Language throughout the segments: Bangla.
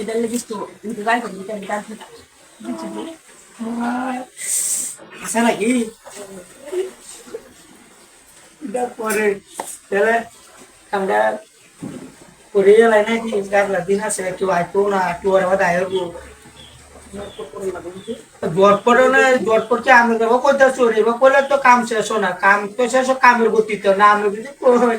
এটা লেগিস তো কিন্তু গাই করে দিতে গান আছে নাকি? এটা পরে তাহলে আমরা করে এলাই নাকি গাবলা দিন আছে, একটু আইতো না, একটু আর বাদ আইবো জট পড়ে না জট পড়ছে, আমি দেবো কোথায় চোরি বা করলে তো কাম শেষ না। কাম তো শেষ কামের গতিতে না, আমি যদি কই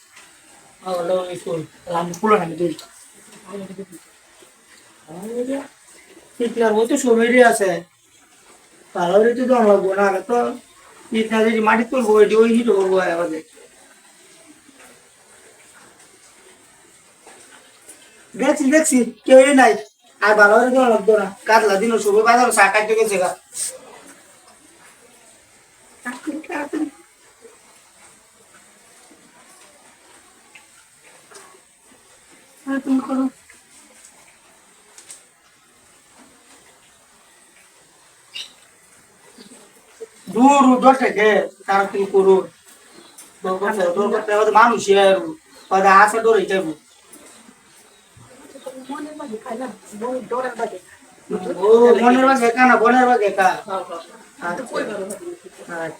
দুই পিতলার ওই মাটি তুলবো ওই হিট করব আমাদের দেখছি দেখছি, কেউই নাই। আর ভালো রেতে লাগবো না। কাতলা দিন শুভ বাজার চা কাটতে গেছে গা। তুমি করো। দূর থেকে তারা তুমি করো? মানুষ আসে ও মনের বাগে একা না বনের বাগে একা আচ্ছা। সুন্দর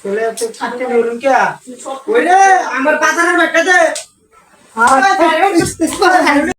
চলে তো ছাড়তে বলুন কে ওই রে আমার পাতার ব্যাগটা দে হ্যাঁ